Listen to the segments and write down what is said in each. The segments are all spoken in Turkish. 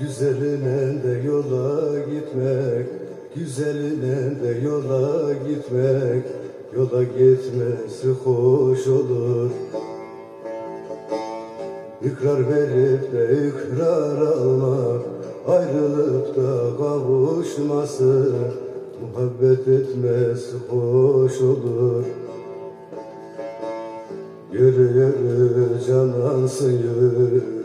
Güzeline de yola gitmek, güzeline de yola gitmek, yola gitmesi hoş olur. İkrar verip de ikrar almak, ayrılıp da kavuşması, muhabbet etmesi hoş olur. Yürü yürü canansın yürü.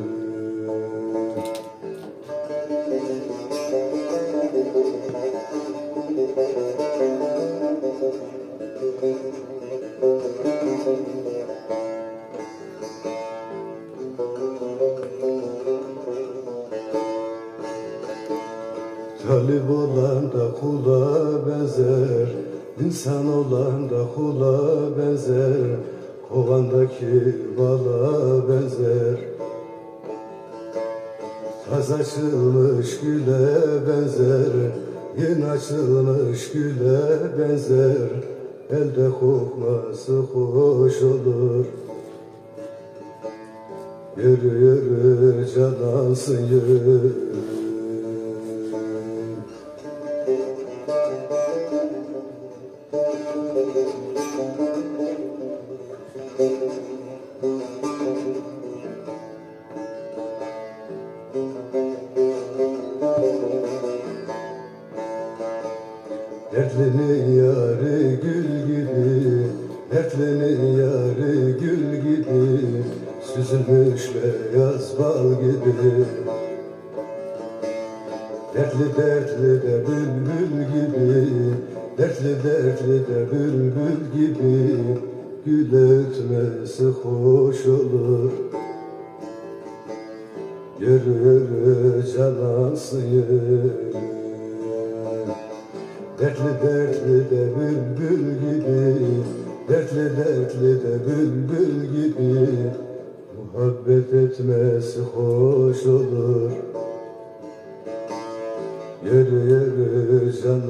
Talip olan da kula benzer İnsan olan da kula benzer Kovandaki bala benzer. Taz açılmış güle benzer Yeni açılmış güle benzer. Elde kokması hoş olur. Yürü yürü canansın yürü Dertlinin yarı gül gibi Dertlinin yarı gül gibi Süzülmüş beyaz bal gibi. Dertli dertli de bülbül gibi Dertli dertli de bülbül gibi Gül ötmesi hoş olur. Yürü yürü. Dertli dertli de bülbül gibi Dertli dertli de bülbül gibi Muhabbet etmesi hoş olur. Yürü yürü güzel